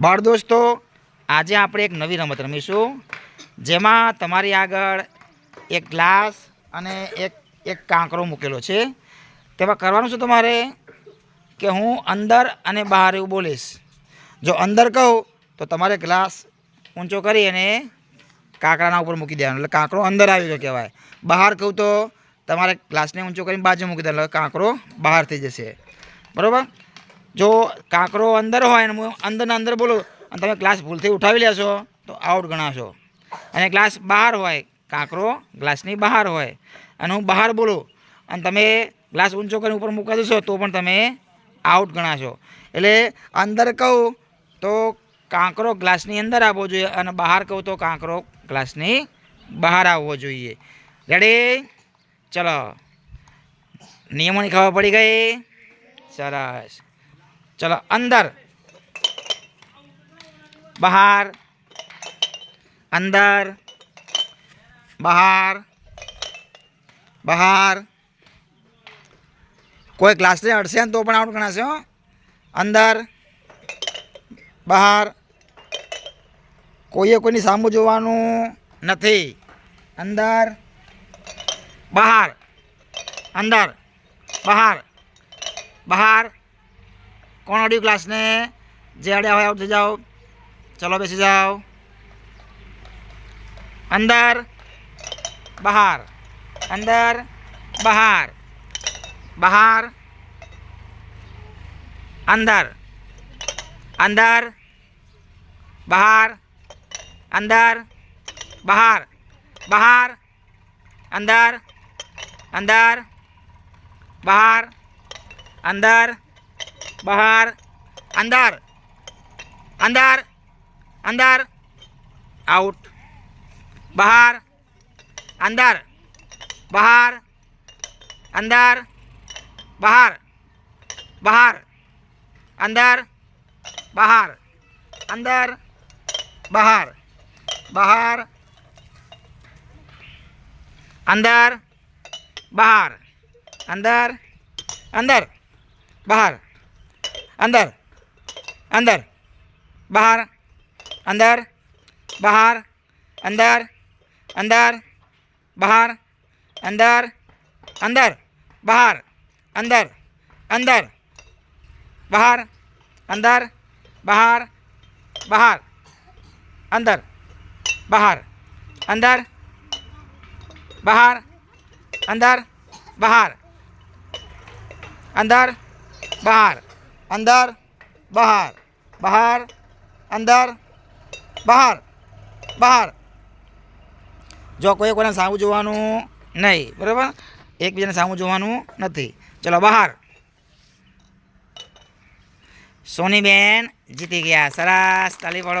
બાળ દોસ્તો, આજે આપણે એક નવી રમત રમીશું, જેમાં તમારી આગળ એક ગ્લાસ અને એક એક કાંકરો મૂકેલો છે. તેમાં કરવાનું શું તમારે? કે હું અંદર અને બહાર એવું બોલીશ. જો અંદર કહું, તો તમારે ગ્લાસ ઊંચો કરી અને કાંકરાના ઉપર મૂકી દેવાનો. એટલે કાંકરો અંદર આવી ગયો કહેવાય. બહાર કહું તો તમારે ગ્લાસને ઊંચો કરીને બાજુ મૂકી દેવાનો. કાંકરો બહાર થઈ જશે. બરાબર? જો કાંકરો અંદર હોય હું અંદરના અંદર બોલું, અને તમે ગ્લાસ ભૂલથી ઉઠાવી લેશો, તો આઉટ ગણાશો. અને ગ્લાસ બહાર હોય, કાંકરો ગ્લાસની બહાર હોય. અને હું બહાર બોલું, અને તમે ગ્લાસ ઊંચો કરીને ઉપર મૂકી દેશો, તો પણ તમે આઉટ ગણાશો. એટલે અંદર કહું, તો કાંકરો ગ્લાસની અંદર આવવો જોઈએ, અને બહાર કહું, તો કાંકરો ગ્લાસની બહાર આવવો જોઈએ. રેડી ચલો. નિયમોની ખબર પડી ગઈ? સરસ. ચલો અંદર બહાર અંદર બહાર બહાર કોઈ ક્લાસને અડશે ને તો પણ આઉટ ગણાશે હો અંદર બહાર કોઈએ કોઈની સામું જોવાનું નથી અંદર બહાર અંદર બહાર બહાર કોણ અડ્યું ક્લાસને? જે અડ્યા હોય આઉટ થઈ જાઓ. ચલો બેસી જાઓ. અંદર, બહાર. અંદર, બહાર. બહાર. અંદર. અંદર. બહાર. અંદર. બહાર. બહાર. અંદર. અંદર. બહાર. અંદર. બહાર, અંદર અંદર અંદર, આઉટ, બહાર, અંદર બહાર અંદર, બહાર બહાર, અંદર બહાર અંદર, બહાર બહાર, અંદર બહાર, અંદર અંદર, બહાર. અંદર અંદર બહાર અંદર બહાર અંદર અંદર બહાર અંદર અંદર બહાર અંદર અંદર બહાર અંદર બહાર બહાર અંદર બહાર અંદર બહાર અંદર બહાર અંદર બહાર અંદર, બહાર. બહાર, અંદર, બહાર. બહાર. જો કોઈ કોઈને સામું જોવાનું નહીં, બરાબર? એકબીજાને સામું જોવાનું નથી. ચલો, બહાર. સોનીબેન જીતી ગયા. સરસ, તાલી પડો.